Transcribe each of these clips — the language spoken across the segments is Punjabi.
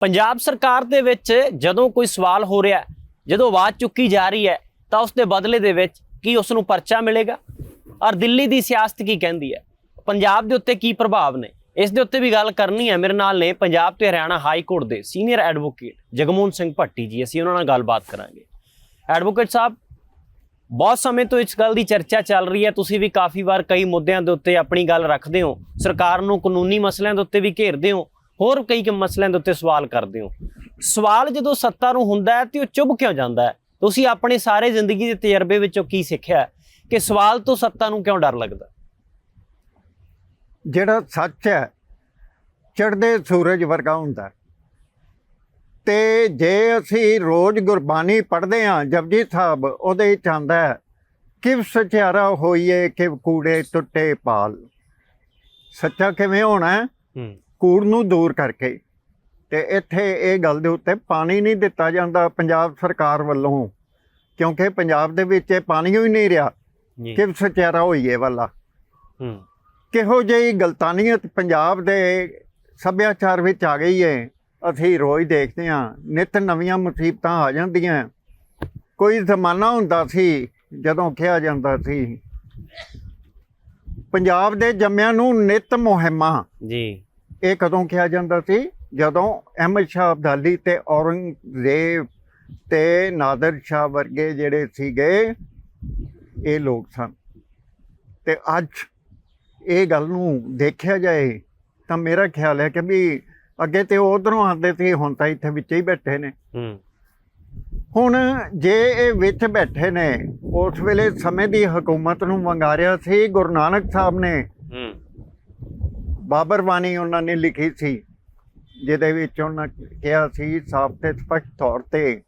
ਪੰਜਾਬ ਸਰਕਾਰ ਦੇ ਵਿੱਚ ਜਦੋਂ ਕੋਈ ਸਵਾਲ ਹੋ ਰਿਹਾ ਜਦੋਂ ਆਵਾਜ਼ ਚੁੱਕੀ ਜਾ ਰਹੀ ਹੈ, ਤਾਂ ਉਸ ਦੇ ਬਦਲੇ ਦੇ ਵਿੱਚ ਕੀ ਉਸ ਨੂੰ ਪਰਚਾ ਮਿਲੇਗਾ? ਔਰ ਦਿੱਲੀ ਦੀ ਸਿਆਸਤ ਕੀ ਕਹਿੰਦੀ ਹੈ? ਪੰਜਾਬ ਦੇ ਉੱਤੇ ਕੀ ਪ੍ਰਭਾਵ ਨੇ? ਇਸ ਦੇ ਉੱਤੇ ਵੀ ਗੱਲ ਕਰਨੀ ਹੈ ਮੇਰੇ ਨਾਲ ਨੇ ਪੰਜਾਬ ਤੇ ਹਰਿਆਣਾ ਹਾਈ ਕੋਰਟ ਦੇ ਸੀਨੀਅਰ ਐਡਵੋਕੇਟ ਜਗਮੋਹਨ ਸਿੰਘ ਭੱਟੀ ਜੀ। ਅਸੀਂ ਉਹਨਾਂ ਨਾਲ ਗੱਲਬਾਤ ਕਰਾਂਗੇ। ਐਡਵੋਕੇਟ ਸਾਹਿਬ, ਬਹੁਤ ਸਮੇਂ ਤੋਂ ਇਸ ਗੱਲ ਦੀ ਚਰਚਾ ਚੱਲ ਰਹੀ ਹੈ। ਤੁਸੀਂ ਵੀ ਕਾਫੀ ਵਾਰ ਕਈ ਮੁੱਦਿਆਂ ਦੇ ਉੱਤੇ ਆਪਣੀ ਗੱਲ ਰੱਖਦੇ ਹੋ। ਸਰਕਾਰ ਨੂੰ ਕਾਨੂੰਨੀ ਮਸਲਿਆਂ ਦੇ ਉੱਤੇ ਵੀ ਘੇਰਦੇ ਹੋ। ਹੋਰ ਕਈ ਕੁ ਮਸਲਿਆਂ ਦੇ ਉੱਤੇ ਸਵਾਲ ਕਰਦੇ ਹੋ। ਸਵਾਲ ਜਦੋਂ ਸੱਤਾ ਨੂੰ ਹੁੰਦਾ ਹੈ ਤੇ ਉਹ ਚੁੱਭ ਕਿਉਂ ਜਾਂਦਾ ਹੈ? ਤੁਸੀਂ ਆਪਣੇ ਸਾਰੇ ਜ਼ਿੰਦਗੀ ਦੇ ਤਜਰਬੇ ਵਿੱਚੋਂ ਕੀ ਸਿੱਖਿਆ ਕਿ ਸਵਾਲ ਤੋਂ ਸੱਤਾ ਨੂੰ ਕਿਉਂ ਡਰ ਲੱਗਦਾ ਜਿਹੜਾ ਸੱਚ ਹੈ ਚੜ੍ਹਦੇ ਸੂਰਜ ਵਰਗਾ ਹੁੰਦਾ। ਤੇ ਜੇ ਅਸੀਂ ਰੋਜ਼ ਗੁਰਬਾਣੀ ਪੜ੍ਹਦੇ ਹਾਂ ਜਪਜੀ ਸਾਹਿਬ ਉਹਦੇ ਵਿੱਚ ਆਂਦਾ ਹੈ ਕਿਵ ਸਚਿਆਰਾ ਹੋਈਏ ਕਿਵ ਕੂੜੇ ਟੁੱਟੇ ਪਾਲ। ਸੱਚਾ ਕਿਵੇਂ ਹੋਣਾ ਹੂੰ। ਕੂੜ ਨੂੰ ਦੂਰ ਕਰਕੇ। ਤੇ ਇੱਥੇ ਇਹ ਗੱਲ ਦੇ ਉੱਤੇ ਪਾਣੀ ਨਹੀਂ ਦਿੱਤਾ ਜਾਂਦਾ ਪੰਜਾਬ ਸਰਕਾਰ ਵੱਲੋਂ। ਕਿਉਂਕਿ ਪੰਜਾਬ ਦੇ ਵਿੱਚ ਇਹ ਪਾਣੀ ਹੀ ਨਹੀਂ ਰਿਹਾ। ਜੀ। ਕਿਵ ਸਚਿਆਰਾ ਹੋਈਏ ਵਾਲਾ। ਹੂੰ। ਕਿਹੋ ਜਿਹੀ ਗਲਤਾਨੀਅਤ ਪੰਜਾਬ ਦੇ ਸੱਭਿਆਚਾਰ ਵਿੱਚ ਆ ਗਈ ਹੈ ਅਸੀਂ ਰੋਜ਼ ਦੇਖਦੇ ਹਾਂ ਨਿਤ ਨਵੀਆਂ ਮੁਸੀਬਤਾਂ ਆ ਜਾਂਦੀਆਂ। ਕੋਈ ਜ਼ਮਾਨਾ ਹੁੰਦਾ ਸੀ ਜਦੋਂ ਕਿਹਾ ਜਾਂਦਾ ਸੀ ਪੰਜਾਬ ਦੇ ਜੰਮਿਆਂ ਨੂੰ ਨਿਤ ਮੁਹਿੰਮਾਂ। ਜੀ। ਇਹ ਕਦੋਂ ਕਿਹਾ ਜਾਂਦਾ ਸੀ? ਜਦੋਂ ਅਹਿਮਦ ਸ਼ਾਹ ਅਬਦਾਲੀ ਤੇ ਔਰੰਗਜ਼ੇਬ ਤੇ ਨਾਦਰ ਸ਼ਾਹ ਵਰਗੇ ਜਿਹੜੇ ਸੀਗੇ ਇਹ ਲੋਕ ਸਨ। ਤੇ ਅੱਜ ਇਹ ਗੱਲ ਨੂੰ ਦੇਖਿਆ ਜਾਏ ਤਾਂ ਮੇਰਾ ਖਿਆਲ ਹੈ ਕਿ ਵੀ ਅੱਗੇ ਤੇ ਉਧਰੋਂ ਆਉਂਦੇ ਸੀ ਹੁਣ ਤਾਂ ਇੱਥੇ ਵਿੱਚ ਹੀ ਬੈਠੇ ਨੇ। ਹੁਣ ਜੇ ਇਹ ਵਿੱਚ ਬੈਠੇ ਨੇ ਉਸ ਵੇਲੇ ਸਮੇਂ ਦੀ ਹਕੂਮਤ ਨੂੰ ਵੰਗਾਰਿਆ ਸੀ ਗੁਰੂ ਨਾਨਕ ਸਾਹਿਬ ਨੇ ਬਾਬਰ ਬਾਣੀ ਉਹਨਾਂ ਨੇ ਲਿਖੀ ਸੀ, ਜਿਹਦੇ ਵਿੱਚ ਉਹਨਾਂ ਕਿਹਾ ਸੀ ਸਾਫ਼ ਤੇ ਸਪਸ਼ਟ ਤੌਰ ਤੇ,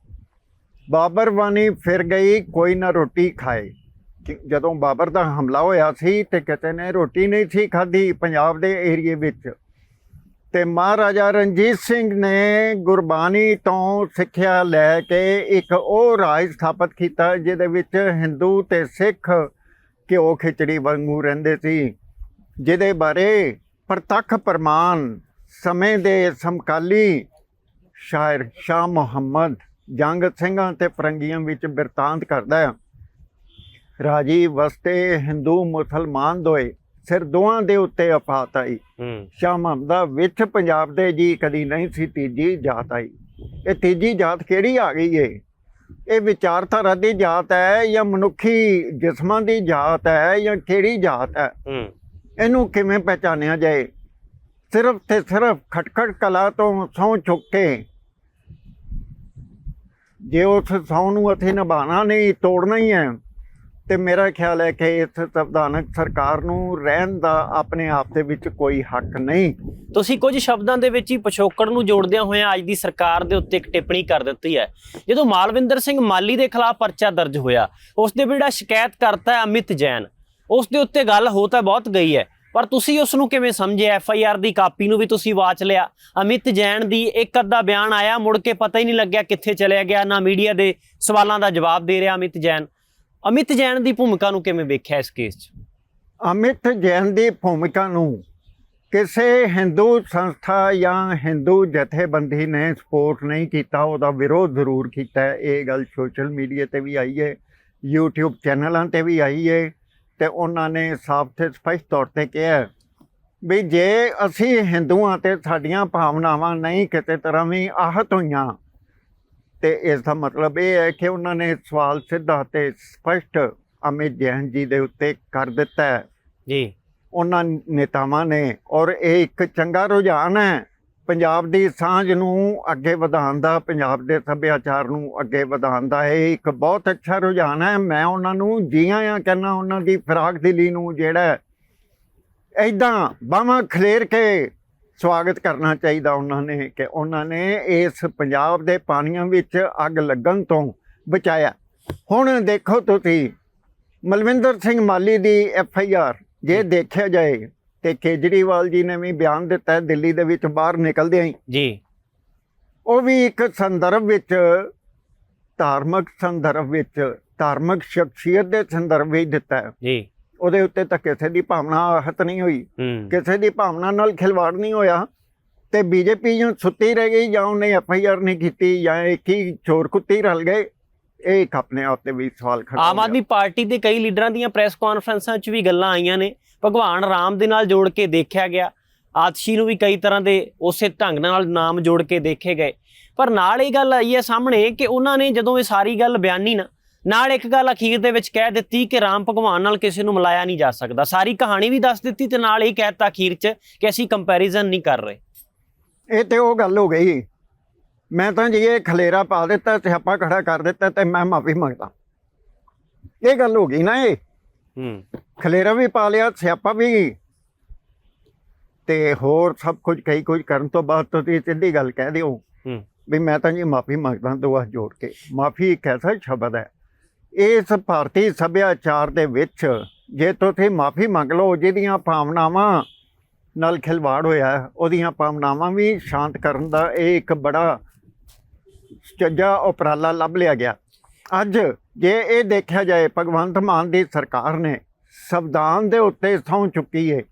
ਬਾਬਰ ਬਾਣੀ ਫਿਰ ਗਈ, ਕੋਈ ਨਾ ਰੋਟੀ ਖਾਏ। ਕਿ ਜਦੋਂ ਬਾਬਰ ਦਾ ਹਮਲਾ ਹੋਇਆ ਸੀ ਤੇ ਕਿਤੇ ਨੇ ਰੋਟੀ ਨਹੀਂ ਸੀ ਖਾਧੀ ਪੰਜਾਬ ਦੇ ਏਰੀਏ ਵਿੱਚ। ਤੇ ਮਹਾਰਾਜਾ ਰਣਜੀਤ ਸਿੰਘ ਨੇ ਗੁਰਬਾਣੀ ਤੋਂ ਸਿੱਖਿਆ ਲੈ ਕੇ ਇੱਕ ਉਹ ਰਾਜ ਸਥਾਪਿਤ ਕੀਤਾ, ਜਿਹਦੇ ਵਿੱਚ ਹਿੰਦੂ ਤੇ ਸਿੱਖ ਘਿਓ ਖਿਚੜੀ ਵਾਂਗੂ ਰਹਿੰਦੇ ਸੀ, ਜਿਹਦੇ ਬਾਰੇ ਪ੍ਰਤੱਖ ਪ੍ਰਮਾਣ ਸਮੇਂ ਦੇ ਸਮਕਾਲੀ ਸ਼ਾਇਰ ਸ਼ਾਹ ਮੁਹੰਮਦ ਜੰਗ ਸਿੰਘਾਂ ਤੇ ਫਰੰਗੀਆਂ ਵਿੱਚ ਬਿਰਤਾਂਤ ਕਰਦਾ ਹੈ। ਰਾਜੀ ਵਸਤੇ ਹਿੰਦੂ ਮੁਸਲਮਾਨ ਦੋਏ ਸਿਰ ਦੋਹਾਂ ਦੇ ਉੱਤੇ ਆਫਤ ਆਈ। ਸ਼ਾਹ ਮੁਹੰਮਦ ਦਾ ਵਿੱਚ ਪੰਜਾਬ ਦੇ ਜੀ ਕਦੀ ਨਹੀਂ ਸੀ ਤੀਜੀ ਜਾਤ ਆਈ। ਇਹ ਤੀਜੀ ਜਾਤ ਕਿਹੜੀ ਆ ਗਈ ਏ? ਇਹ ਵਿਚਾਰਧਾਰਾ ਦੀ ਜਾਤ ਹੈ ਜਾਂ ਮਨੁੱਖੀ ਜਿਸਮਾਂ ਦੀ ਜਾਤ ਹੈ ਜਾਂ ਕਿਹੜੀ ਜਾਤ ਹੂੰ। ਇਹਨੂੰ ਕਿਵੇਂ ਪਹਿਚਾਨਿਆ ਜਾਏ? ਸਿਰਫ ਤੇ ਸਿਰਫ ਖਟਖਟ ਕਲਾ ਤੋਂ ਸਹੁੰ ਚੁੱਕ ਕੇ ਜੇ ਉਸ ਸਹੁੰ ਨੂੰ ਅਸੀਂ ਨਿਭਾਉਣਾ ਨਹੀਂ, ਤੋੜਨਾ ਹੀ ਹੈ, ਤੇ ਮੇਰਾ ਖਿਆਲ ਹੈ ਕਿ ਇਸ ਸੰਵਿਧਾਨਕ ਸਰਕਾਰ ਨੂੰ ਰਹਿਣ ਦਾ ਆਪਣੇ ਆਪ ਦੇ ਵਿੱਚ ਕੋਈ ਹੱਕ ਨਹੀਂ। ਤੁਸੀਂ ਕੁਝ ਸ਼ਬਦਾਂ ਦੇ ਵਿੱਚ ਹੀ ਪਿਛੋਕੜ ਨੂੰ ਜੋੜਦਿਆਂ ਹੋਇਆਂ ਅੱਜ ਦੀ ਸਰਕਾਰ ਦੇ ਉੱਤੇ ਇੱਕ ਟਿੱਪਣੀ ਕਰ ਦਿੱਤੀ ਹੈ। ਜਦੋਂ ਮਾਲਵਿੰਦਰ ਸਿੰਘ ਮਾਲੀ ਦੇ ਖਿਲਾਫ ਪਰਚਾ ਦਰਜ ਹੋਇਆ, ਉਸ ਦੇ ਜਿਹੜਾ ਸ਼ਿਕਾਇਤ ਕਰਤਾ ਹੈ ਅਮਿਤ ਜੈਨ। ਉਸ ਦੇ ਉੱਤੇ ਗੱਲ ਹੋ ਤਾਂ ਬਹੁਤ ਗਈ ਹੈ। ਪਰ ਤੁਸੀਂ ਉਸ ਨੂੰ ਕਿਵੇਂ ਸਮਝਿਆ ਐਫ ਆਈ ਆਰ ਦੀ ਕਾਪੀ ਨੂੰ ਵੀ ਤੁਸੀਂ ਵਾਚ ਲਿਆ। ਅਮਿਤ ਜੈਨ ਦੀ ਇੱਕ ਅੱਧਾ ਬਿਆਨ ਆਇਆ, ਮੁੜ ਕੇ ਪਤਾ ਹੀ ਨਹੀਂ ਲੱਗਿਆ ਕਿੱਥੇ ਚਲਿਆ ਗਿਆ। ਨਾ ਮੀਡੀਆ ਦੇ ਸਵਾਲਾਂ ਦਾ ਜਵਾਬ ਦੇ ਰਿਹਾ ਅਮਿਤ ਜੈਨ। ਅਮਿਤ ਜੈਨ ਦੀ ਭੂਮਿਕਾ ਨੂੰ ਕਿਵੇਂ ਵੇਖਿਆ ਇਸ ਕੇਸ 'ਚ? ਅਮਿਤ ਜੈਨ ਦੀ ਭੂਮਿਕਾ ਨੂੰ ਕਿਸੇ ਹਿੰਦੂ ਸੰਸਥਾ ਜਾਂ ਹਿੰਦੂ ਜਥੇਬੰਦੀ ਨੇ ਸਪੋਰਟ ਨਹੀਂ ਕੀਤਾ, ਉਹਦਾ ਵਿਰੋਧ ਜ਼ਰੂਰ ਕੀਤਾ ਇਹ ਗੱਲ ਸੋਸ਼ਲ ਮੀਡੀਆ ਤੇ ਵੀ ਆਈ ਹੈ, YouTube ਚੈਨਲਾਂ ਤੇ ਵੀ ਆਈ ਹੈ। ਤੇ ਉਹਨਾਂ ਨੇ ਸਾਫ਼ ਤੇ ਸਪਸ਼ਟ ਤੌਰ ਤੇ ਕਿਹਾ ਵੀ ਜੇ ਅਸੀਂ ਹਿੰਦੂਆਂ ਤੇ ਸਾਡੀਆਂ ਭਾਵਨਾਵਾਂ ਨਹੀਂ ਕਿਤੇ ਤਰ੍ਹਾਂ ਵੀ ਆਹਤ ਹੋਈਆਂ ਤੇ ਇਸ ਦਾ ਮਤਲਬ ਇਹ ਹੈ ਕਿ ਉਹਨਾਂ ਨੇ ਸਵਾਲ ਸਿੱਧਾ ਤੇ ਸਪਸ਼ਟ ਅਮਿਤ ਜੈਨ ਜੀ ਦੇ ਉੱਤੇ ਕਰ ਦਿੱਤਾ ਹੈ। ਜੀ। ਉਹਨਾਂ ਨੇਤਾਵਾਂ ਨੇ ਔਰ ਇਹ ਇੱਕ ਚੰਗਾ ਰੁਝਾਨ ਹੈ ਪੰਜਾਬ ਦੀ ਸਾਂਝ ਨੂੰ ਅੱਗੇ ਵਧਾਉਣ ਦਾ ਪੰਜਾਬ ਦੇ ਸੱਭਿਆਚਾਰ ਨੂੰ ਅੱਗੇ ਵਧਾਉਣ ਦਾ ਇਹ ਇੱਕ ਬਹੁਤ ਅੱਛਾ ਰੁਝਾਨ ਹੈ। ਮੈਂ ਉਹਨਾਂ ਨੂੰ ਜੀ ਆਇਆਂ ਕਹਿੰਦਾ ਉਹਨਾਂ ਦੀ ਫਰਾਕ ਦਿਲੀ ਨੂੰ ਜਿਹੜਾ ਐਦਾਂ ਬਾਹਾਂ ਖਲੇਰ ਕੇ ਸਵਾਗਤ ਕਰਨਾ ਚਾਹੀਦਾ ਉਹਨਾਂ ਨੇ ਕਿ ਉਹਨਾਂ ਨੇ ਇਸ ਪੰਜਾਬ ਦੇ ਪਾਣੀਆਂ ਵਿੱਚ ਅੱਗ ਲੱਗਣ ਤੋਂ ਬਚਾਇਆ। ਹੁਣ ਦੇਖੋ ਤੁਸੀਂ ਮਲਵਿੰਦਰ ਸਿੰਘ ਮਾਲੀ ਦੀ ਐਫ ਆਈ ਆਰ ਜੇ ਦੇਖਿਆ ਜਾਏ ਤੇ ਕੇਜਰੀਵਾਲ ਜੀ ਨੇ ਵੀ ਬਿਆਨ ਦਿੱਤਾ ਹੈ ਦਿੱਲੀ ਦੇ ਵਿੱਚ ਬਾਹਰ ਨਿਕਲਦੇ ਹੀ ਜੀ। ਉਹ ਵੀ ਇੱਕ ਸੰਦਰਭ ਵਿੱਚ ਧਾਰਮਿਕ ਸੰਦਰਭ ਵਿੱਚ ਧਾਰਮਿਕ ਸ਼ਖਸੀਅਤ ਦੇ ਸੰਦਰਭ ਵਿੱਚ ਦਿੱਤਾ ਹੈ। ਜੀ। ਉਹਦੇ ਉੱਤੇ ਤਾਂ ਕਿਸੇ ਦੀ ਭਾਵਨਾ ਆਹਤ ਨਹੀਂ ਹੋਈ। ਕਿਸੇ ਦੀ ਭਾਵਨਾ ਨਾਲ ਖਿਲਵਾੜ ਨਹੀਂ ਹੋਇਆ। ਤੇ ਬੀਜੇਪੀ ਨੂੰ ਸੁੱਤੀ ਰਹਿ ਗਈ ਜਾਂ ਉਹਨੇ ਐਫ ਆਈ ਆਰ ਨਹੀਂ ਕੀਤੀ ਜਾਂ ਇੱਕ ਹੀ ਚੋਰ ਕੁੱਤੀ ਰਲ ਗਏ ਇਹ ਇੱਕ ਆਪਣੇ ਆਪ ਤੇ ਵੀ ਸਵਾਲ ਖੜਾ ਆਮ ਆਦਮੀ ਪਾਰਟੀ ਦੇ ਕਈ ਲੀਡਰਾਂ ਦੀਆਂ ਪ੍ਰੈਸ ਕਾਨਫਰੰਸਾਂ 'ਚ ਵੀ ਗੱਲਾਂ ਆਈਆਂ ਨੇ। ਭਗਵਾਨ ਰਾਮ ਦੇ ਨਾਲ ਜੋੜ ਕੇ ਦੇਖਿਆ ਗਿਆ। ਆਤਸ਼ੀ ਨੂੰ ਵੀ ਕਈ ਤਰ੍ਹਾਂ ਦੇ ਉਸੇ ਢੰਗ ਨਾਲ ਨਾਮ ਜੋੜ ਕੇ ਦੇਖੇ ਗਏ। ਪਰ ਨਾਲ ਇਹ ਗੱਲ ਆਈ ਹੈ ਸਾਹਮਣੇ ਕਿ ਉਹਨਾਂ ਨੇ ਜਦੋਂ ਇਹ ਸਾਰੀ ਗੱਲ ਬਿਆਨੀ ਨਾ ਨਾਲ ਇੱਕ ਗੱਲ ਅਖੀਰ ਦੇ ਵਿੱਚ ਕਹਿ ਦਿੱਤੀ ਕਿ ਰਾਮ ਭਗਵਾਨ ਨਾਲ ਕਿਸੇ ਨੂੰ ਮਿਲਾਇਆ ਨਹੀਂ ਜਾ ਸਕਦਾ। ਸਾਰੀ ਕਹਾਣੀ ਵੀ ਦੱਸ ਦਿੱਤੀ ਤੇ ਨਾਲ ਇਹ ਕਹਿਤਾ ਅਖੀਰ 'ਚ ਕਿ ਅਸੀਂ ਕੰਪੈਰੀਜ਼ਨ ਨਹੀਂ ਕਰ ਰਹੇ। ਇਹ ਤੇ ਉਹ ਗੱਲ ਹੋ ਗਈ। ਮੈਂ ਤਾਂ ਜੀ ਇਹ ਖਲੇਰਾ ਪਾ ਦਿੱਤਾ ਸਿਆਪਾ ਖੜਾ ਕਰ ਦਿੱਤਾ ਤੇ ਮੈਂ ਮਾਫੀ ਮੰਗਦਾ। ਇਹ ਗੱਲ ਹੋ ਗਈ ਨਾ ਇਹ। ਹੂੰ। ਖਲੇਰਾ ਵੀ ਪਾ ਲਿਆ ਸਿਆਪਾ ਵੀ। ਤੇ ਹੋਰ ਸਭ ਕੁਝ ਕਈ ਕੁਝ ਕਰਨ ਤੋਂ ਬਾਅਦ ਤੁਸੀਂ ਸਿੱਧੀ ਗੱਲ ਕਹਿ ਦਿਓ। ਹੂੰ। ਵੀ ਮੈਂ ਤਾਂ ਜੀ ਮਾਫੀ ਮੰਗਦਾ ਦੋ ਹੱਥ ਜੋੜ ਕੇ। ਮਾਫੀ ਇੱਕ ਐਸਾ ਸ਼ਬਦ ਹੈ। ਇਸ ਭਾਰਤੀ ਸੱਭਿਆਚਾਰ ਦੇ ਵਿੱਚ ਜੇ ਤੁਸੀਂ ਮਾਫੀ ਮੰਗ ਲਓ ਜਿਹਦੀਆਂ ਭਾਵਨਾਵਾਂ ਨਾਲ ਖਿਲਵਾੜ ਹੋਇਆ ਉਹਦੀਆਂ ਭਾਵਨਾਵਾਂ ਵੀ ਸ਼ਾਂਤ ਕਰਨ ਦਾ ਇਹ ਇੱਕ ਬੜਾ ਚੱਜਾ ਉਪਰਾਲਾ ਲੱਭ ਲਿਆ ਗਿਆ। ਅੱਜ ਜੇ ਇਹ ਦੇਖਿਆ ਜਾਏ ਭਗਵੰਤ ਮਾਨ ਦੀ ਸਰਕਾਰ ਨੇ ਸੰਵਿਧਾਨ ਦੇ ਉੱਤੇ ਸਹੁੰ ਚੁੱਕੀ ਹੈ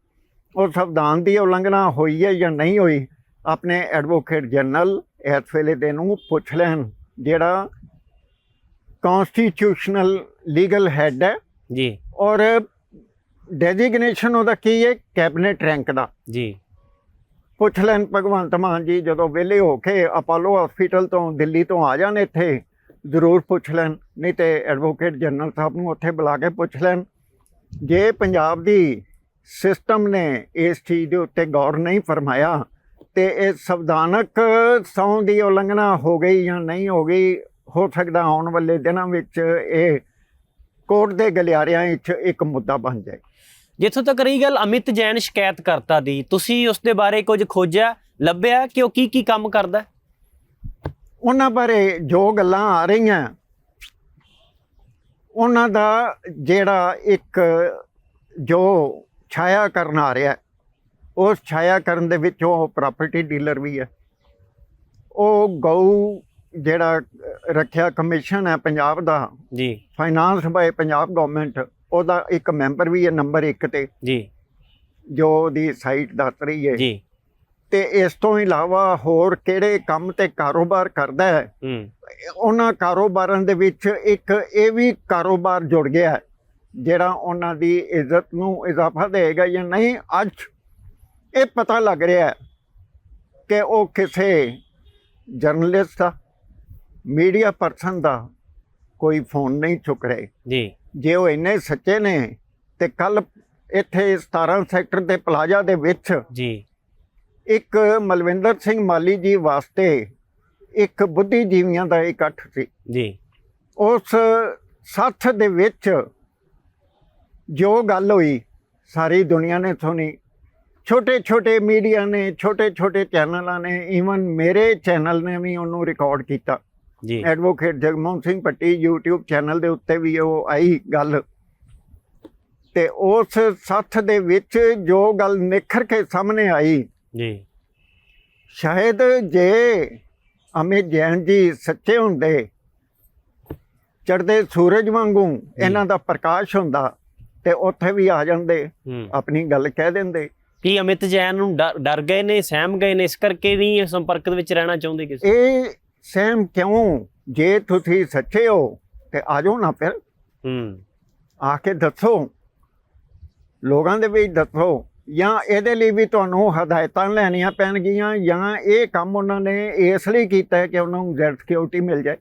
ਉਹ ਸੰਵਿਧਾਨ ਦੀ ਉਲੰਘਣਾ ਹੋਈ ਹੈ ਜਾਂ ਨਹੀਂ ਹੋਈ ਆਪਣੇ ਐਡਵੋਕੇਟ ਜਨਰਲ ਇਸ ਵੇਲੇ ਦੇ ਨੂੰ ਪੁੱਛ ਲੈਣ ਜਿਹੜਾ ਕਨਸਟੀਟਿਊਸ਼ਨਲ ਲੀਗਲ ਹੈਡ ਹੈ। ਜੀ। ਔਰ ਡੈਜ਼ਿਗਨੇਸ਼ਨ ਉਹਦਾ ਕੀ ਹੈ ਕੈਬਨਿਟ ਰੈਂਕ ਦਾ। ਜੀ। ਪੁੱਛ ਲੈਣ, ਭਗਵੰਤ ਮਾਨ ਜੀ, ਜਦੋਂ ਵਿਹਲੇ ਹੋ ਕੇ ਅਪੋਲੋ ਹਸਪੀਟਲ ਤੋਂ ਦਿੱਲੀ ਤੋਂ ਆ ਜਾਣ ਇੱਥੇ, ਜ਼ਰੂਰ ਪੁੱਛ ਲੈਣ, ਨਹੀਂ ਤੇ ਐਡਵੋਕੇਟ ਜਨਰਲ ਸਾਹਿਬ ਨੂੰ ਉੱਥੇ ਬੁਲਾ ਕੇ ਪੁੱਛ ਲੈਣ। ਜੇ ਪੰਜਾਬ ਦੀ ਸਿਸਟਮ ਨੇ ਇਸ ਚੀਜ਼ ਦੇ ਉੱਤੇ ਗੌਰ ਨਹੀਂ ਫਰਮਾਇਆ, ਤੇ ਇਹ ਸੰਵਿਧਾਨਕ ਸਹੁੰ ਦੀ ਉਲੰਘਣਾ ਹੋ ਗਈ ਜਾਂ ਨਹੀਂ ਹੋ ਗਈ, ਹੋ ਸਕਦਾ ਆਉਣ ਵਾਲੇ ਦਿਨਾਂ ਵਿੱਚ ਇਹ ਕੋਰਟ ਦੇ ਗਲਿਆਰਿਆਂ ਵਿੱਚ ਇੱਕ ਮੁੱਦਾ ਬਣ ਜਾਏ। ਜਿੱਥੋਂ ਤੱਕ ਰਹੀ ਗੱਲ ਅਮਿਤ ਜੈਨ ਸ਼ਿਕਾਇਤ ਕਰਤਾ ਦੀ। ਤੁਸੀਂ ਉਸ ਦੇ ਬਾਰੇ ਕੁਝ ਖੋਜਿਆ ਲੱਭਿਆ ਕਿ ਉਹ ਕੀ ਕੀ ਕੰਮ ਕਰਦਾ ਉਹਨਾਂ ਬਾਰੇ ਜੋ ਗੱਲਾਂ ਆ ਰਹੀਆਂ ਉਹਨਾਂ ਦਾ ਜਿਹੜਾ ਇੱਕ ਜੋ ਛਾਇਆ ਕਰਨ ਆ ਰਿਹਾ ਉਸ ਛਾਇਆ ਕਰਨ ਦੇ ਵਿੱਚ ਉਹ ਪ੍ਰਾਪਰਟੀ ਡੀਲਰ ਵੀ ਹੈ। ਉਹ ਗਊ ਜਿਹੜਾ ਰੱਖਿਆ ਕਮਿਸ਼ਨ ਹੈ ਪੰਜਾਬ ਦਾ ਜੀ। ਫਾਈਨਾਂਸ ਬਾਈ ਪੰਜਾਬ ਗਵਰਨਮੈਂਟ ਉਹਦਾ ਇੱਕ ਮੈਂਬਰ ਵੀ ਹੈ ਨੰਬਰ 1 ਤੇ। ਜੀ। ਜੋ ਉਹਦੀ ਸਾਈਟ ਦੱਸ ਰਹੀ ਹੈ। ਜੀ। ਤੇ ਇਸ ਤੋਂ ਇਲਾਵਾ ਹੋਰ ਕਿਹੜੇ ਕੰਮ ਤੇ ਕਾਰੋਬਾਰ ਕਰਦਾ ਹੈ? ਹੂੰ। ਉਹਨਾਂ ਕਾਰੋਬਾਰਾਂ ਦੇ ਵਿੱਚ ਇੱਕ ਇਹ ਵੀ ਕਾਰੋਬਾਰ ਜੁੜ ਗਿਆ ਹੈ, ਜਿਹੜਾ ਉਹਨਾਂ ਦੀ ਇੱਜ਼ਤ ਨੂੰ ਇਜ਼ਾਫਾ ਦੇਗਾ ਜਾਂ ਨਹੀਂ ਅੱਜ ਇਹ ਪਤਾ ਲੱਗ ਰਿਹਾ ਹੈ ਕਿ ਉਹ ਕਿਸੇ ਜਰਨਲਿਸਟ ਦਾ ਮੀਡੀਆ ਪਰਸਨ ਦਾ ਕੋਈ ਫੋਨ ਨਹੀਂ ਚੁੱਕ ਰਹੇ। ਜੀ। ਜੇ ਉਹ ਇੰਨੇ ਸੱਚੇ ਨੇ ਤੇ ਕੱਲ ਇੱਥੇ 17 ਸੈਕਟਰ ਦੇ ਪਲਾਜ਼ਾ ਦੇ ਵਿੱਚ ਜੀ। ਇੱਕ ਮਲਵਿੰਦਰ ਸਿੰਘ ਮਾਲੀ ਜੀ ਵਾਸਤੇ ਇੱਕ ਬੁੱਧੀਜੀਵੀਆਂ ਦਾ ਇਕੱਠ ਸੀ। ਜੀ। ਉਸ ਸੱਥ ਦੇ ਵਿੱਚ ਜੋ ਗੱਲ ਹੋਈ ਸਾਰੀ ਦੁਨੀਆ ਨੇ ਸੁਣੀ। ਛੋਟੇ ਛੋਟੇ ਮੀਡੀਆ ਨੇ ਛੋਟੇ ਛੋਟੇ ਚੈਨਲਾਂ ਨੇ ਈਵਨ ਮੇਰੇ ਚੈਨਲ ਨੇ ਵੀ ਉਹਨੂੰ ਰਿਕਾਰਡ ਕੀਤਾ। ਜੀ। Advocate Jagmohan Singh Patti YouTube channel ਦੇ ਉੱਤੇ ਵੀ ਉਹ ਆਈ ਗੱਲ। ਤੇ ਉਸ ਸੱਥ ਦੇ ਵਿੱਚ ਜੋ ਗੱਲ ਨਿਖਰ ਕੇ ਸਾਹਮਣੇ ਆਈ ਜੀ। ਸ਼ਾਇਦ ਜੇ ਅਮਿਤ ਜੈਨ ਜੀ ਸੱਚੇ ਹੁੰਦੇ ਚੜ੍ਹਦੇ ਸੂਰਜ ਵਾਂਗੂ ਇਹਨਾਂ ਦਾ ਪ੍ਰਕਾਸ਼ ਹੁੰਦਾ ਤੇ ਉੱਥੇ ਵੀ ਆ ਜਾਂਦੇ ਆਪਣੀ ਗੱਲ ਕਹਿ ਦਿੰਦੇ। ਕੀ ਅਮਿਤ ਜੈਨ ਨੂੰ ਡਰ- ਗਏ ਨੇ ਸਹਿਮ ਗਏ ਨੇ? ਇਸ ਕਰਕੇ ਨਹੀਂ ਸੰਪਰਕ ਦੇ ਵਿੱਚ ਰਹਿਣਾ ਚਾਹੁੰਦੇ ਕਿਸੇ ਇਹ ਸਹਿਮ ਕਿਉਂ? ਜੇ ਤੁਸੀਂ ਸੱਚੇ ਹੋ ਤੇ ਆ ਜਾਓ ਨਾ ਫਿਰ। ਹੂੰ। ਆ ਕੇ ਦੱਸੋ। ਲੋਕਾਂ ਦੇ ਵਿੱਚ ਦੱਸੋ। ਜਾਂ ਇਹਦੇ ਲਈ ਵੀ ਤੁਹਾਨੂੰ ਹਦਾਇਤਾਂ ਲੈਣੀਆਂ ਪੈਣਗੀਆਂ ਜਾਂ ਇਹ ਕੰਮ ਉਹਨਾਂ ਨੇ ਇਸ ਲਈ ਕੀਤਾ ਕਿ ਉਹਨਾਂ ਨੂੰ ਜ਼ੈਡ ਸਿਕਿਉਰਿਟੀ ਮਿਲ ਜਾਏ?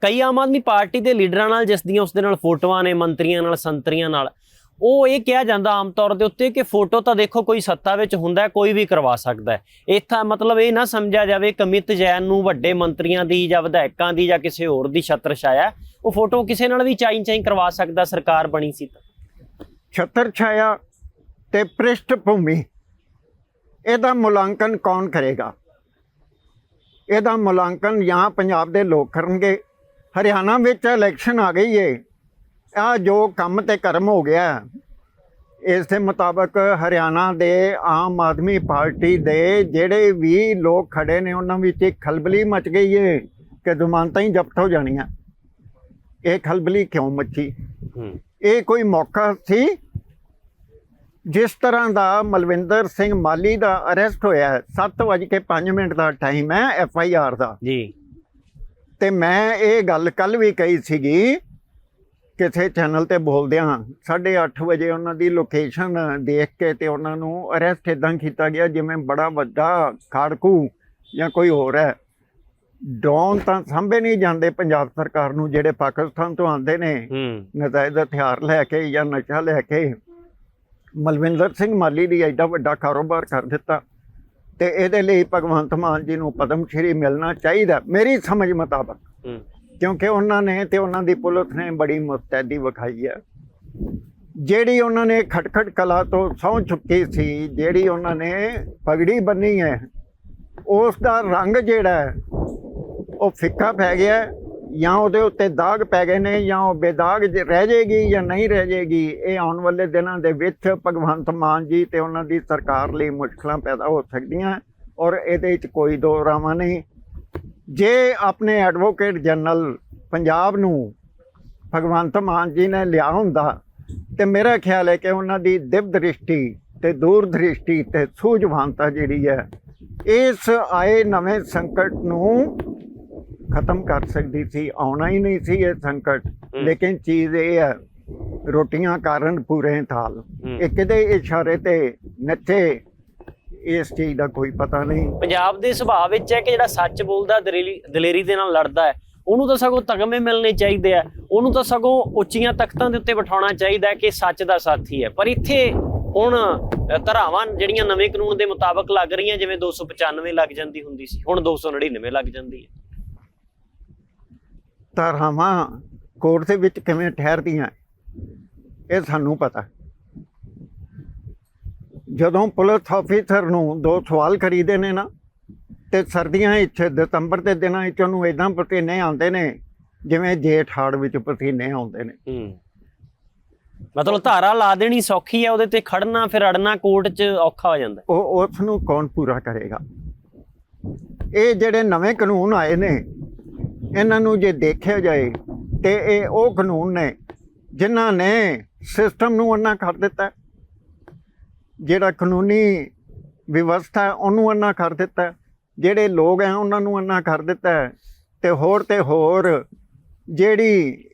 ਕਈ ਆਮ ਆਦਮੀ ਪਾਰਟੀ ਦੇ ਲੀਡਰਾਂ ਨਾਲ ਜਿਸ ਦੀਆਂ ਉਸ ਦੇ ਨਾਲ ਫੋਟੋਆਂ ਨੇ ਮੰਤਰੀਆਂ ਨਾਲ ਸੰਤਰੀਆਂ ਨਾਲ। ਉਹ ਇਹ ਕਿਹਾ ਜਾਂਦਾ ਆਮ ਤੌਰ ਦੇ ਉੱਤੇ ਕਿ ਫੋਟੋ ਤਾਂ ਦੇਖੋ ਕੋਈ ਸੱਤਾ ਵਿੱਚ ਹੁੰਦਾ, ਕੋਈ ਵੀ ਕਰਵਾ ਸਕਦਾ ਹੈ। ਇੱਥਾ ਮਤਲਬ ਇਹ ਨਾ ਸਮਝਿਆ ਜਾਵੇ ਕਿ ਅਮਿਤ ਜੈਨ ਨੂੰ ਵੱਡੇ ਮੰਤਰੀਆਂ ਦੀ ਜਾਂ ਵਿਧਾਇਕਾਂ ਦੀ ਜਾਂ ਕਿਸੇ ਹੋਰ ਦੀ ਛਤਰ ਛਾਇਆ ਉਹ ਫੋਟੋ ਕਿਸੇ ਨਾਲ ਵੀ ਚਾਈ ਚਾਈ ਕਰਵਾ ਸਕਦਾ, ਸਰਕਾਰ ਬਣੀ ਸੀ ਤਾਂ। ਛਤਰ ਛਾਇਆ ਤੇ ਪ੍ਰਿਸ਼ਠ ਭੂਮੀ ਇਹਦਾ ਮੁਲਾਂਕਣ ਕੌਣ ਕਰੇਗਾ? ਇਹਦਾ ਮੁਲਾਂਕਣ ਜਾਂ ਪੰਜਾਬ ਦੇ ਲੋਕ ਕਰਨਗੇ। ਹਰਿਆਣਾ ਵਿੱਚ ਇਲੈਕਸ਼ਨ ਆ ਗਈ ਏ। ਆ ਜੋ ਕੰਮ ਤੇ ਕਰਮ ਹੋ ਗਿਆ ਇਸ ਦੇ ਮੁਤਾਬਕ ਹਰਿਆਣਾ ਦੇ ਆਮ ਆਦਮੀ ਪਾਰਟੀ ਦੇ ਜਿਹੜੇ ਵੀ ਲੋਕ ਖੜੇ ਨੇ ਉਹਨਾਂ ਵਿੱਚ ਇੱਕ ਖਲਬਲੀ ਮਚ ਗਈ ਏ ਕਿ ਜ਼ਮਾਨਤਾਂ ਹੀ ਜ਼ਬਤ ਹੋ ਜਾਣੀਆਂ। ਇਹ ਖਲਬਲੀ ਕਿਉਂ ਮੱਚੀ? ਇਹ ਕੋਈ ਮੌਕਾ ਸੀ? ਜਿਸ ਤਰ੍ਹਾਂ ਦਾ ਮਲਵਿੰਦਰ ਸਿੰਘ ਮਾਲੀ ਦਾ ਅਰੈਸਟ ਹੋਇਆ 7:05 ਮਿੰਟ ਦਾ ਟਾਈਮ ਹੈ ਐਫ ਆਈ ਆਰ ਦਾ। ਜੀ। ਤੇ ਮੈਂ ਇਹ ਗੱਲ ਕੱਲ ਵੀ ਕਹੀ ਸੀਗੀ ਕਿਸੇ ਚੈਨਲ ਤੇ ਬੋਲਦਿਆਂ 8:30 ਵਜੇ ਉਹਨਾਂ ਦੀ ਲੋਕੇਸ਼ਨ ਦੇਖ ਕੇ ਤੇ ਉਹਨਾਂ ਨੂੰ ਅਰੈਸਟ ਇਦਾਂ ਕੀਤਾ ਗਿਆ ਜਿਵੇਂ ਬੜਾ ਵੱਡਾ ਖਾੜਕੂ ਜਾਂ ਕੋਈ ਹੋਰ ਹੈ। ਡਰੋਨ ਤਾਂ ਸਾਂਭੇ ਨਹੀਂ ਜਾਂਦੇ ਪੰਜਾਬ ਸਰਕਾਰ ਨੂੰ ਜਿਹੜੇ ਪਾਕਿਸਤਾਨ ਤੋਂ ਆਉਂਦੇ ਨੇ। ਹੂੰ। ਨਜਾਇਜ਼ ਹਥਿਆਰ ਲੈ ਕੇ ਜਾਂ ਨਸ਼ਾ ਲੈ ਕੇ। ਮਲਵਿੰਦਰ ਸਿੰਘ ਮਾਲੀ ਦੀ ਐਡਾ ਵੱਡਾ ਕਾਰੋਬਾਰ ਕਰ ਦਿੱਤਾ। ਤੇ ਇਹਦੇ ਲਈ ਭਗਵੰਤ ਮਾਨ ਜੀ ਨੂੰ ਪਦਮ ਸ਼੍ਰੀ ਮਿਲਣਾ ਚਾਹੀਦਾ। ਮੇਰੀ ਸਮਝ ਮੁਤਾਬਕ ਹੂੰ। ਕਿਉਂਕਿ ਉਹਨਾਂ ਨੇ ਤੇ ਉਹਨਾਂ ਦੀ ਪੁਲਿਸ ਨੇ ਬੜੀ ਮੁਸਤੈਦੀ ਵਿਖਾਈ ਹੈ। ਜਿਹੜੀ ਉਹਨਾਂ ਨੇ ਖਟਖਟ ਕਲਾ ਤੋਂ ਸਹੁੰ ਚੁੱਕੀ ਸੀ, ਜਿਹੜੀ ਉਹਨਾਂ ਨੇ ਪਗੜੀ ਬੰਨੀ ਹੈ, ਉਸ ਦਾ ਰੰਗ ਜਿਹੜਾ ਉਹ ਫਿੱਕਾ ਪੈ ਗਿਆ ਜਾਂ ਉਹਦੇ ਉੱਤੇ ਦਾਗ ਪੈ ਗਏ ਨੇ, ਜਾਂ ਉਹ ਬੇਦਾਗ ਰਹਿ ਜਾਏਗੀ ਜਾਂ ਨਹੀਂ ਰਹਿ ਜਾਏਗੀ, ਇਹ ਆਉਣ ਵਾਲੇ ਦਿਨਾਂ ਦੇ ਵਿੱਚ ਭਗਵੰਤ ਮਾਨ ਜੀ ਤੇ ਉਹਨਾਂ ਦੀ ਸਰਕਾਰ ਲਈ ਮੁਸ਼ਕਲਾਂ ਪੈਦਾ ਹੋ ਸਕਦੀਆਂ ਔਰ ਇਹਦੇ ਵਿੱਚ ਕੋਈ ਦੋ ਰਾਵਾਂ ਨਹੀਂ। ਜੇ ਆਪਣੇ ਐਡਵੋਕੇਟ ਜਨਰਲ ਪੰਜਾਬ ਨੂੰ ਭਗਵੰਤ ਮਾਨ ਜੀ ਨੇ ਲਿਆ ਹੁੰਦਾ ਤੇ ਮੇਰਾ ਖਿਆਲ ਹੈ ਕਿ ਉਹਨਾਂ ਦੀ ਦਿਵ ਦ੍ਰਿਸ਼ਟੀ ਤੇ ਦੂਰ ਦ੍ਰਿਸ਼ਟੀ ਤੇ ਸੂਝਵਾਨਤਾ ਜਿਹੜੀ ਹੈ ਇਸ ਆਏ ਨਵੇਂ ਸੰਕਟ ਨੂੰ ਖਤਮ ਕਰ ਸਕਦੀ ਸੀ ਆਉਣਾ ਹੀ ਨਹੀਂ ਸੀ ਇਹ ਸੰਕਟ। ਲੇਕਿਨ ਚੀਜ਼ ਇਹ ਹੈ ਰੋਟੀਆਂ ਕਾਰਨ ਪੂਰੇ ਥਾਲ। ਇਹ ਕਿਤੇ ਇਸ਼ਾਰੇ ਤੇ ਨੱਚੇ ਇਸ ਚੀਜ਼ ਦਾ ਕੋਈ ਪਤਾ ਨਹੀਂ। ਪੰਜਾਬ ਦੇ ਸੁਭਾਅ ਵਿੱਚ ਹੈ ਕਿ ਜਿਹੜਾ ਸੱਚ ਬੋਲਦਾ ਦਲੇਰੀ ਦਲੇਰੀ ਦੇ ਨਾਲ ਲੜਦਾ ਹੈ ਉਹਨੂੰ ਤਾਂ ਸਗੋਂ ਤਗਮੇ ਮਿਲਣੇ ਚਾਹੀਦੇ ਆ ਉਹਨੂੰ ਤਾਂ ਸਗੋਂ ਉੱਚੀਆਂ ਤਖਤਾਂ ਦੇ ਉੱਤੇ ਬਿਠਾਉਣਾ ਚਾਹੀਦਾ ਕਿ ਸੱਚ ਦਾ ਸਾਥੀ ਹੈ। ਪਰ ਇੱਥੇ ਹੁਣ ਧਾਰਾਵਾਂ ਜਿਹੜੀਆਂ ਨਵੇਂ ਕਾਨੂੰਨ ਦੇ ਮੁਤਾਬਕ ਲੱਗ ਰਹੀਆਂ ਜਿਵੇਂ 295 ਲੱਗ ਜਾਂਦੀ ਹੁੰਦੀ ਸੀ ਹੁਣ 299 ਲੱਗ ਜਾਂਦੀ ਹੈ। ਧਾਰਾਵਾਂ ਕੋਰਟ ਦੇ ਵਿੱਚ ਕਿਵੇਂ ਠਹਿਰਦੀਆਂ ਇਹ ਸਾਨੂੰ ਪਤਾ। ਜਦੋਂ ਪੁਲਿਸ ਆਫੀਸਰ ਨੂੰ ਦੋ ਸਵਾਲ ਕਰੀਦੇ ਨੇ ਨਾ ਤੇ ਸਰਦੀਆਂ ਵਿੱਚ ਦਸੰਬਰ ਦੇ ਦਿਨਾਂ ਵਿੱਚ ਉਹਨੂੰ ਇਦਾਂ ਪਸੀਨੇ ਆਉਂਦੇ ਨੇ ਜਿਵੇਂ ਜੇਠ ਹਾੜ ਵਿੱਚ ਪਸੀਨੇ ਆਉਂਦੇ ਨੇ। ਹੂੰ। ਮਤਲਬ ਧਾਰਾ ਲਾ ਦੇਣੀ ਸੌਖੀ ਹੈ ਉਹਦੇ ਤੇ ਖੜਨਾ ਫਿਰ ਅੜਨਾ ਕੋਰਟ 'ਚ ਔਖਾ ਹੋ ਜਾਂਦਾ। ਉਹ ਉਸ ਨੂੰ ਕੌਣ ਪੂਰਾ ਕਰੇਗਾ? ਇਹ ਜਿਹੜੇ ਨਵੇਂ ਕਾਨੂੰਨ ਆਏ ਨੇ ਇਹਨਾਂ ਨੂੰ ਜੇ ਦੇਖਿਆ ਜਾਏ ਤੇ ਇਹ ਉਹ ਕਾਨੂੰਨ ਨੇ ਜਿਨ੍ਹਾਂ ਨੇ ਸਿਸਟਮ ਨੂੰ ਅੰਨਾ ਕਰ ਦਿੱਤਾ। ਜਿਹੜਾ ਕਾਨੂੰਨੀ ਵਿਵਸਥਾ ਉਹਨੂੰ ਅੰਨਾ ਕਰ ਦਿੱਤਾ। ਜਿਹੜੇ ਲੋਕ ਹੈ ਉਹਨਾਂ ਨੂੰ ਅੰਨਾ ਕਰ ਦਿੱਤਾ। ਤੇ ਹੋਰ ਤੇ ਹੋਰ ਜਿਹੜੀ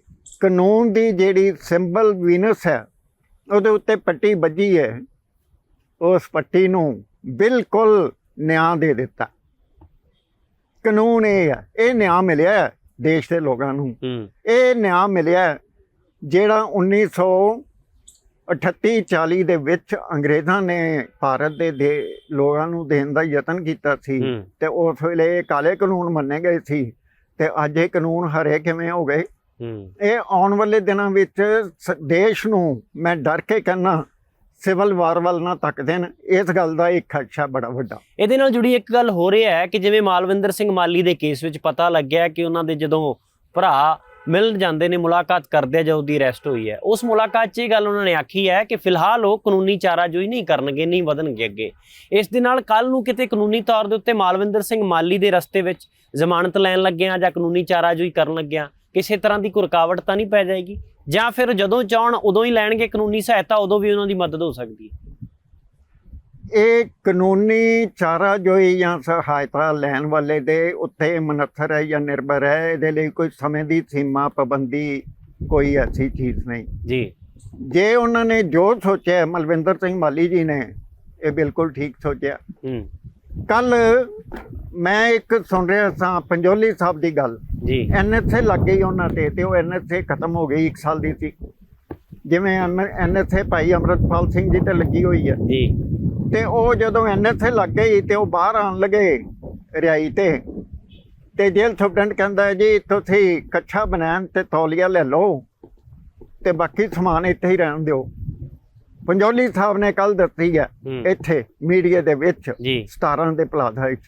ਕਾਨੂੰਨ ਦੀ ਜਿਹੜੀ ਸਿੰਬਲ ਵੀਨਸ ਹੈ ਉਹਦੇ ਉੱਤੇ ਪੱਟੀ ਵੱਜੀ ਹੈ ਉਸ ਪੱਟੀ ਨੂੰ ਬਿਲਕੁਲ ਨਿਆਂ ਦੇ ਦਿੱਤਾ ਕਾਨੂੰਨ ਇਹ ਹੈ ਇਹ ਨਿਆਂ ਮਿਲਿਆ ਦੇਸ਼ ਦੇ ਲੋਕਾਂ ਨੂੰ ਇਹ ਨਿਆਂ ਮਿਲਿਆ ਜਿਹੜਾ 1938 40 ਦੇ ਵਿੱਚ ਅੰਗਰੇਜ਼ਾਂ ਨੇ ਭਾਰਤ ਦੇ ਦੇ ਲੋਕਾਂ ਨੂੰ ਦੇਣ ਦਾ ਯਤਨ ਕੀਤਾ ਸੀ ਤੇ ਉਸ ਵੇਲੇ ਇਹ ਕਾਲੇ ਕਾਨੂੰਨ ਮੰਨੇ ਗਏ ਸੀ ਤੇ ਅੱਜ ਇਹ ਕਾਨੂੰਨ ਹਰੇ ਕਿਵੇਂ ਹੋ ਗਏ? ਇਹ ਆਉਣ ਵਾਲੇ ਦਿਨਾਂ ਵਿੱਚ ਦੇਸ਼ ਨੂੰ ਮੈਂ ਡਰ ਕੇ ਕਹਿੰਨਾ ਸਿਵਲ ਵਾਰ ਵੱਲ ਨਾ ਤੱਕ ਦੇਣ ਇਸ ਗੱਲ ਦਾ ਇੱਕ ਖਦਸ਼ਾ ਬੜਾ ਵੱਡਾ। ਇਹਦੇ ਨਾਲ ਜੁੜੀ ਇੱਕ ਗੱਲ ਹੋ ਰਹੀ ਹੈ ਕਿ ਜਿਵੇਂ ਮਾਲਵਿੰਦਰ ਸਿੰਘ ਮਾਲੀ ਦੇ ਕੇਸ ਵਿੱਚ ਪਤਾ ਲੱਗਿਆ ਕਿ ਉਹਨਾਂ ਦੇ ਜਦੋਂ ਭਰਾ ਮਿਲ ਜਾਂਦੇ ਨੇ, ਮੁਲਾਕਾਤ ਕਰਦੇ ਆ ਜਦੋਂ ਦੀ ਅਰੈਸਟ ਹੋਈ ਹੈ। ਉਸ ਮੁਲਾਕਾਤ 'ਚ ਇਹ ਗੱਲ ਉਹਨਾਂ ਨੇ ਆਖੀ ਹੈ ਕਿ ਫਿਲਹਾਲ ਉਹ ਕਾਨੂੰਨੀ ਚਾਰਾਜੋਈ ਨਹੀਂ ਕਰਨਗੇ, ਨਹੀਂ ਵਧਣਗੇ ਅੱਗੇ। ਇਸ ਦੇ ਨਾਲ ਕੱਲ ਨੂੰ ਕਿਤੇ ਕਾਨੂੰਨੀ ਤੌਰ ਦੇ ਉੱਤੇ ਮਾਲਵਿੰਦਰ ਸਿੰਘ ਮਾਲੀ ਦੇ ਰਸਤੇ ਵਿੱਚ ਜ਼ਮਾਨਤ ਲੈਣ ਲੱਗਿਆਂ ਜਾਂ ਕਾਨੂੰਨੀ ਚਾਰਾਜੋਈ ਕਰਨ ਲੱਗਿਆਂ, ਕਿਸੇ ਤਰ੍ਹਾਂ ਦੀ ਕੋਈ ਰੁਕਾਵਟ ਤਾਂ ਨਹੀਂ ਪੈ ਜਾਏਗੀ? ਜਾਂ ਫਿਰ ਜਦੋਂ ਚਾਹਣ ਉਦੋਂ ਹੀ ਲੈਣਗੇ ਕਾਨੂੰਨੀ ਸਹਾਇਤਾ, ਉਦੋਂ ਵੀ ਉਹਨਾਂ ਦੀ ਮਦਦ ਹੋ ਸਕਦੀ ਹੈ? ਇਹ ਕਾਨੂੰਨੀ ਚਾਰਾ ਜੋਈ ਜਾਂ ਸਹਾਇਤਾ ਲੈਣ ਵਾਲੇ ਦੇ ਉੱਤੇ ਮਨੱਥਰ ਹੈ ਜਾਂ ਨਿਰਭਰ ਹੈ ਇਹਦੇ ਲਈ ਕੋਈ ਸਮੇਂ ਦੀ ਸੀਮਾ ਪਾਬੰਦੀ ਕੋਈ ਐਸੀ ਚੀਜ਼ ਨਹੀਂ। ਜੀ। ਜੇ ਉਹਨਾਂ ਨੇ ਜੋ ਸੋਚਿਆ ਮਲਵਿੰਦਰ ਸਿੰਘ ਮਾਲੀ ਜੀ ਨੇ ਇਹ ਬਿਲਕੁਲ ਠੀਕ ਸੋਚਿਆ। ਹੂੰ। ਕੱਲ ਮੈਂ ਇੱਕ ਸੁਣ ਰਿਹਾ ਸਾਂ ਪੰਜੋਲੀ ਸਾਹਿਬ ਦੀ ਗੱਲ। ਜੀ। ਐਨਐਸਏ ਲੱਗ ਗਈ ਉਹਨਾਂ ਤੇ ਤੇ ਉਹ ਐਨਐਸਏ ਖਤਮ ਹੋ ਗਈ 1 ਸਾਲ ਦੀ ਸੀ। ਜਿਵੇਂ ਐਨਐਸਏ ਭਾਈ ਅਮਰਤਪਾਲ ਸਿੰਘ ਜੀ ਤੇ ਲੱਗੀ ਹੋਈ ਹੈ। ਜੀ। ਤੇ ਉਹ ਜਦੋਂ ਐਨਐਸਏ ਲੱਗ ਗਈ ਤੇ ਉਹ ਬਾਹਰ ਆਉਣ ਲੱਗੇ ਰਿਹਾਈ ਤੇ ਤੇ ਜੇਲ੍ਹ ਸੁਪਰਡੈਂਟ ਕਹਿੰਦਾ ਜੀ ਤੁਸੀਂ ਕੱਛਾ ਬਣਾਉਣ ਤੇ ਤੌਲੀਆ ਲੈ ਲਓ ਤੇ ਬਾਕੀ ਸਮਾਨ ਇੱਥੇ ਹੀ ਰਹਿਣ ਦਿਓ। ਪੰਜੋਲੀ ਸਾਹਿਬ ਨੇ ਕੱਲ ਦੱਸੀ ਹੈ। ਇੱਥੇ ਮੀਡੀਆ ਦੇ ਵਿੱਚ ਜੀ। 17 ਦੇ ਪਲਾਜ਼ਾ ਵਿੱਚ।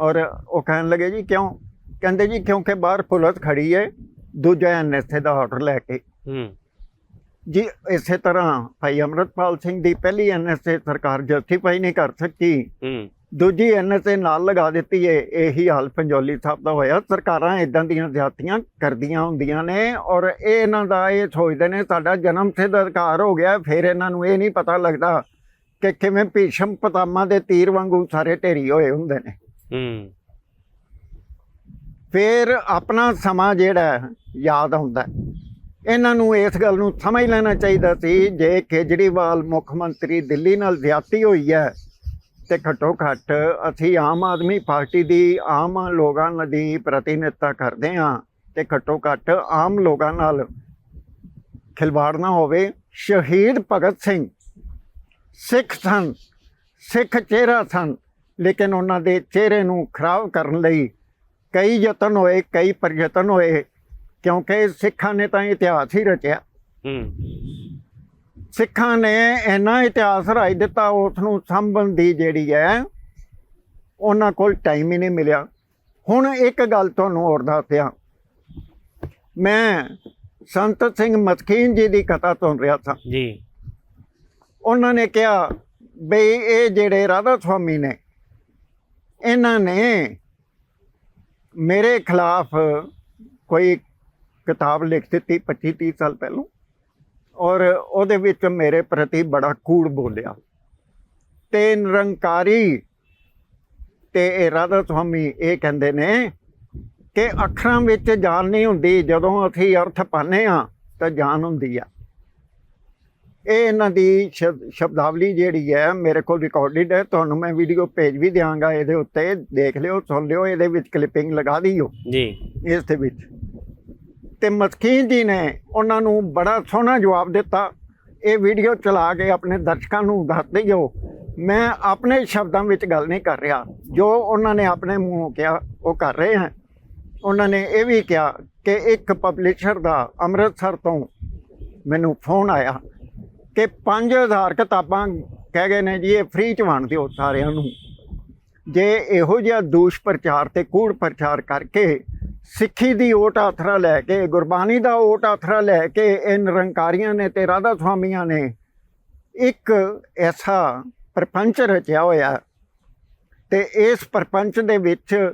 ਔਰ ਉਹ ਕਹਿਣ ਲੱਗੇ ਜੀ ਕਿਉਂ? ਕਹਿੰਦੇ ਜੀ ਕਿਉਂਕਿ ਬਾਹਰ ਪੁਲਿਸ ਖੜੀ ਹੈ ਦੂਜਾ ਐਨਐਸਏ ਦਾ ਆਰਡਰ ਲੈ ਕੇ। ਹੂੰ। ਜੀ ਇਸੇ ਤਰ੍ਹਾਂ ਭਾਈ ਅਮਰਤਪਾਲ ਸਿੰਘ ਦੀ ਪਹਿਲੀ ਐਨਐਸਏ ਸਰਕਾਰ ਜਸਟੀਫਾਈ ਨਹੀਂ ਕਰ ਸਕੀ। ਹੂੰ। ਦੂਜੀ ਐਨਐਸਏ ਨਾਲ ਲਗਾ ਦਿੱਤੀ ਏ ਇਹੀ ਹਾਲ ਪੰਜੋਲੀ ਸਾਹਿਬ ਦਾ ਹੋਇਆ। ਸਰਕਾਰਾਂ ਇਦਾਂ ਦੀਆਂ ਜ਼ਿਆਦਤੀਆਂ ਕਰਦੀਆਂ ਹੁੰਦੀਆਂ ਨੇ ਔਰ ਇਹ ਇਹਨਾਂ ਦਾ ਇਹ ਸੋਚਦੇ ਨੇ ਸਾਡਾ ਜਨਮ ਸਿੱਧ ਅਧਿਕਾਰ ਹੋ ਗਿਆ ਫਿਰ ਇਹਨਾਂ ਨੂੰ ਇਹ ਨਹੀਂ ਪਤਾ ਲੱਗਦਾ ਕਿ ਕਿਵੇਂ ਭੀਸ਼ਮ ਪਤਾਮਾ ਦੇ ਤੀਰ ਵਾਂਗੂ ਸਾਰੇ ਢੇਰੀ ਹੋਏ ਹੁੰਦੇ ਨੇ। ਹੂੰ। ਫਿਰ ਆਪਣਾ ਸਮਾਂ ਜਿਹੜਾ ਯਾਦ ਆਉਂਦਾ। ਇਹਨਾਂ ਨੂੰ ਇਸ ਗੱਲ ਨੂੰ ਸਮਝ ਲੈਣਾ ਚਾਹੀਦਾ ਸੀ ਜੇ ਕੇਜਰੀਵਾਲ ਮੁੱਖ ਮੰਤਰੀ ਦਿੱਲੀ ਨਾਲ ਜ਼ਿਆਦਤੀ ਹੋਈ ਹੈ ਤੇ ਘੱਟੋ ਘੱਟ ਅਸੀਂ ਆਮ ਆਦਮੀ ਪਾਰਟੀ ਦੀ ਆਮ ਲੋਕਾਂ ਦੀ ਪ੍ਰਤੀਨਿਧਤਾ ਕਰਦੇ ਹਾਂ ਤੇ ਘੱਟੋ ਘੱਟ ਆਮ ਲੋਕਾਂ ਨਾਲ ਖਿਲਵਾੜ ਨਾ ਹੋਵੇ। ਸ਼ਹੀਦ ਭਗਤ ਸਿੰਘ ਸਿੱਖ ਸਨ, ਸਿੱਖ ਚਿਹਰਾ ਸਨ, ਲੇਕਿਨ ਉਹਨਾਂ ਦੇ ਚਿਹਰੇ ਨੂੰ ਖਰਾਬ ਕਰਨ ਲਈ ਕਈ ਯਤਨ ਹੋਏ, ਕਈ ਪ੍ਰਯਤਨ ਹੋਏ। ਕਿਉਂਕਿ ਸਿੱਖਾਂ ਨੇ ਤਾਂ ਇਤਿਹਾਸ ਹੀ ਰਚਿਆ। ਹੂੰ। ਸਿੱਖਾਂ ਨੇ ਇੰਨਾ ਇਤਿਹਾਸ ਰਾਈ ਦਿੱਤਾ ਉਸ ਨੂੰ ਸੰਭਲਣ ਦੀ ਜਿਹੜੀ ਹੈ ਉਹਨਾਂ ਕੋਲ ਟਾਈਮ ਹੀ ਨਹੀਂ ਮਿਲਿਆ। ਹੁਣ ਇੱਕ ਗੱਲ ਤੁਹਾਨੂੰ ਹੋਰ ਦੱਸਿਆ ਮੈਂ ਸੰਤ ਸਿੰਘ ਮਸਕੀਨ ਜੀ ਦੀ ਕਥਾ ਸੁਣ ਰਿਹਾ ਸਾਂ। ਜੀ। ਉਹਨਾਂ ਨੇ ਕਿਹਾ ਬਈ ਇਹ ਜਿਹੜੇ ਰਾਧਾ ਸੁਆਮੀ ਨੇ ਇਹਨਾਂ ਨੇ ਮੇਰੇ ਖਿਲਾਫ ਕੋਈ ਕਿਤਾਬ ਲਿਖ ਦਿੱਤੀ 25 30 ਸਾਲ ਪਹਿਲਾਂ। ਔਰ ਉਹਦੇ ਵਿੱਚ ਮੇਰੇ ਪ੍ਰਤੀ ਬੜਾ ਕੂੜ ਬੋਲਿਆ। ਤੇ ਨਿਰੰਕਾਰੀ ਤੇ ਇਹ ਰਾਧਾ ਸੁਆਮੀ ਇਹ ਕਹਿੰਦੇ ਨੇ ਕਿ ਅੱਖਰਾਂ ਵਿੱਚ ਜਾਨ ਨਹੀਂ ਹੁੰਦੀ ਜਦੋਂ ਅਸੀਂ ਅਰਥ ਪਾਉਂਦੇ ਆ ਤਾਂ ਜਾਨ ਹੁੰਦੀ ਆ। ਇਹ ਇਹਨਾਂ ਦੀ ਸ਼ਬ- ਸ਼ਬਦਾਵਲੀ ਜਿਹੜੀ ਹੈ ਮੇਰੇ ਕੋਲ ਰਿਕਾਰਡਡ ਹੈ ਤੁਹਾਨੂੰ ਮੈਂ ਵੀਡੀਓ ਭੇਜ ਵੀ ਦਿਆਂਗਾ ਇਹਦੇ ਉੱਤੇ। ਦੇਖ ਲਿਓ ਸੁਣ ਲਿਓ ਇਹਦੇ ਵਿੱਚ ਕਲਿੱਪਿੰਗ ਲਗਾ ਦਿਓ। ਜੀ। ਇਸ ਦੇ ਵਿੱਚ। ਤੇ ਮਸਕੀਨ ਜੀ ਨੇ ਉਹਨਾਂ ਨੂੰ ਬੜਾ ਸੋਹਣਾ ਜਵਾਬ ਦਿੱਤਾ। ਇਹ ਵੀਡੀਓ ਚਲਾ ਕੇ ਆਪਣੇ ਦਰਸ਼ਕਾਂ ਨੂੰ ਦੱਸ ਦਿਓ ਮੈਂ ਆਪਣੇ ਸ਼ਬਦਾਂ ਵਿੱਚ ਗੱਲ ਨਹੀਂ ਕਰ ਰਿਹਾ। ਜੋ ਉਹਨਾਂ ਨੇ ਆਪਣੇ ਮੂੰਹੋਂ ਕਿਹਾ, ਉਹ ਕਰ ਰਹੇ ਹਨ। ਉਹਨਾਂ ਨੇ ਇਹ ਵੀ ਕਿਹਾ ਕਿ ਇੱਕ ਪਬਲਿਸ਼ਰ ਦਾ ਅੰਮ੍ਰਿਤਸਰ ਤੋਂ ਮੈਨੂੰ ਫੋਨ ਆਇਆ ਕਿ 5000 ਕਿਤਾਬਾਂ ਕਹਿ ਗਏ ਨੇ ਜੀ, ਇਹ ਫ੍ਰੀ ਚ ਵੰਡ ਦਿਓ ਸਾਰਿਆਂ ਨੂੰ। ਜੇ ਇਹੋ ਜਿਹਾ ਦੂਸ਼ ਪ੍ਰਚਾਰ ਤੇ ਕੂੜ ਪ੍ਰਚਾਰ ਕਰਕੇ ਸਿੱਖੀ ਦੀ ਓਟ ਆਥਰਾ ਲੈ ਕੇ, ਗੁਰਬਾਣੀ ਦਾ ਓਟ ਆਥਰਾ ਲੈ ਕੇ ਇਹ ਨਿਰੰਕਾਰੀਆਂ ਨੇ ਤੇ ਰਾਧਾ ਸੁਆਮੀਆਂ ਨੇ ਇੱਕ ਐਸਾ ਪ੍ਰਪੰਚ ਰਚਿਆ ਹੋਇਆ। ਤੇ ਇਸ ਪ੍ਰਪੰਚ ਦੇ ਵਿੱਚ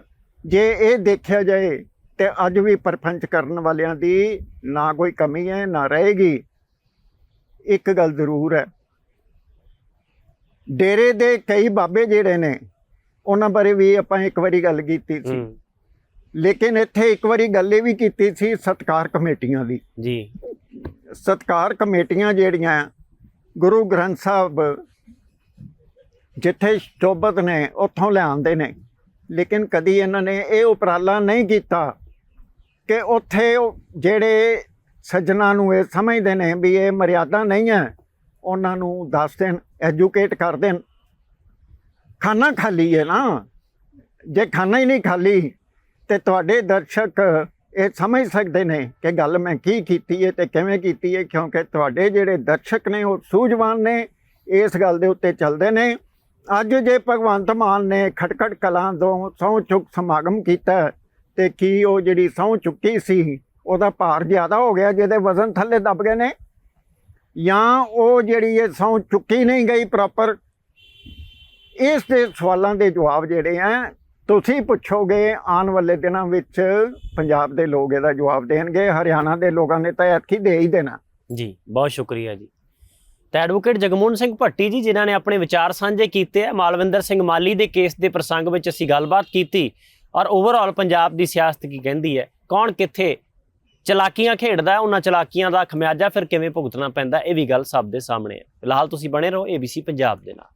ਜੇ ਇਹ ਦੇਖਿਆ ਜਾਏ ਤੇ ਅੱਜ ਵੀ ਪ੍ਰਪੰਚ ਕਰਨ ਵਾਲਿਆਂ ਦੀ ਨਾ ਕੋਈ ਕਮੀ ਹੈ, ਨਾ ਰਹੇਗੀ। ਇੱਕ ਗੱਲ ਜ਼ਰੂਰ ਹੈ। ਡੇਰੇ ਦੇ ਕਈ ਬਾਬੇ ਜਿਹੜੇ ਨੇ, ਉਹਨਾਂ ਬਾਰੇ ਵੀ ਆਪਾਂ ਇੱਕ ਵਾਰੀ ਗੱਲ ਕੀਤੀ ਸੀ। ਲੇਕਿਨ ਇੱਥੇ ਇੱਕ ਵਾਰੀ ਗੱਲ ਇਹ ਵੀ ਕੀਤੀ ਸੀ ਸਤਕਾਰ ਕਮੇਟੀਆਂ ਦੀ। ਜੀ। ਸਤਕਾਰ ਕਮੇਟੀਆਂ ਜਿਹੜੀਆਂ ਗੁਰੂ ਗ੍ਰੰਥ ਸਾਹਿਬ ਜਿੱਥੇ ਸ਼ੋਭਤ ਨੇ ਉੱਥੋਂ ਲਿਆਉਂਦੇ ਨੇ। ਲੇਕਿਨ ਕਦੀ ਇਹਨਾਂ ਨੇ ਇਹ ਉਪਰਾਲਾ ਨਹੀਂ ਕੀਤਾ ਕਿ ਉੱਥੇ ਜਿਹੜੇ ਸੱਜਣਾ ਨੂੰ ਇਹ ਸਮਝਦੇ ਨੇ ਵੀ ਇਹ ਮਰਿਆਦਾ ਨਹੀਂ ਹੈ ਉਹਨਾਂ ਨੂੰ ਦੱਸ ਦੇਣ ਐਜੂਕੇਟ ਕਰ ਦੇਣ। ਖਾਣਾ ਖਾਲੀ ਹੈ ਨਾ। ਜੇ ਖਾਣਾ ਹੀ ਨਹੀਂ ਖਾਲੀ ਤੇ ਤੁਹਾਡੇ ਦਰਸ਼ਕ, ਇਹ ਸਮਝ ਸਕਦੇ ਨੇ ਕਿ ਗੱਲ ਮੈਂ ਕੀ ਕੀਤੀ ਹੈ ਤੇ ਕਿਵੇਂ ਕੀਤੀ ਹੈ ਕਿਉਂਕਿ ਤੁਹਾਡੇ ਜਿਹੜੇ ਦਰਸ਼ਕ ਨੇ ਉਹ ਸੂਝਵਾਨ ਨੇ, ਇਸ ਗੱਲ ਦੇ ਉੱਤੇ ਚੱਲਦੇ ਨੇ। ਅੱਜ ਜੇ ਭਗਵੰਤ ਮਾਨ ਨੇ ਖਟਖਟ ਕਲਾਂ ਤੋਂ ਸਹੁੰ ਚੁੱਕ ਸਮਾਗਮ ਕੀਤਾ ਤੇ ਕੀ ਉਹ ਜਿਹੜੀ ਸਹੁੰ ਚੁੱਕੀ ਸੀ, ਉਹਦਾ ਭਾਰ ਜ਼ਿਆਦਾ ਹੋ ਗਿਆ ਜਿਹਦੇ ਵਜ਼ਨ ਥੱਲੇ ਦੱਬ ਗਏ ਨੇ? ਜਾਂ ਉਹ ਜਿਹੜੀ ਇਹ ਸਹੁੰ ਚੁੱਕੀ ਨਹੀਂ ਗਈ ਪ੍ਰੋਪਰ ਇਸ ਦੇ ਸਵਾਲਾਂ ਦੇ ਜਵਾਬ ਜਿਹੜੇ ਆ ਤੁਸੀਂ ਪੁੱਛੋਗੇ ਆਉਣ ਵਾਲੇ ਦਿਨਾਂ ਵਿੱਚ ਪੰਜਾਬ ਦੇ ਲੋਕ ਇਹਦਾ ਜਵਾਬ ਦੇਣਗੇ, ਹਰਿਆਣਾ ਦੇ ਲੋਕਾਂ ਨੇ ਤਾਂ ਐਤਕੀ ਦੇ ਹੀ ਦੇਣਾ। ਜੀ, ਬਹੁਤ ਸ਼ੁਕਰੀਆ ਜੀ। ਤਾਂ ਐਡਵੋਕੇਟ ਜਗਮੋਹਨ ਸਿੰਘ ਭੱਟੀ ਜੀ, ਜਿਨ੍ਹਾਂ ਨੇ ਆਪਣੇ ਵਿਚਾਰ ਸਾਂਝੇ ਕੀਤੇ ਆ, ਮਾਲਵਿੰਦਰ ਸਿੰਘ ਮਾਲੀ ਦੇ ਕੇਸ ਦੇ ਪ੍ਰਸੰਗ ਵਿੱਚ ਅਸੀਂ ਗੱਲਬਾਤ ਕੀਤੀ ਔਰ ਓਵਰਆਲ ਪੰਜਾਬ ਦੀ ਸਿਆਸਤ ਕੀ ਕਹਿੰਦੀ ਹੈ, ਕੌਣ ਕਿੱਥੇ ਚਲਾਕੀਆਂ ਖੇਡਦਾ ਉਹਨਾਂ ਚਲਾਕੀਆਂ ਦਾ ਖਮਿਆਜਾ ਫਿਰ ਕਿਵੇਂ ਭੁਗਤਣਾ ਪੈਂਦਾ, ਇਹ ਵੀ ਗੱਲ ਸਭ ਦੇ ਸਾਹਮਣੇ ਹੈ। ਫਿਲਹਾਲ ਤੁਸੀਂ ਬਣੇ ਰਹੋ ABC ਪੰਜਾਬ ਦੇ ਨਾਲ।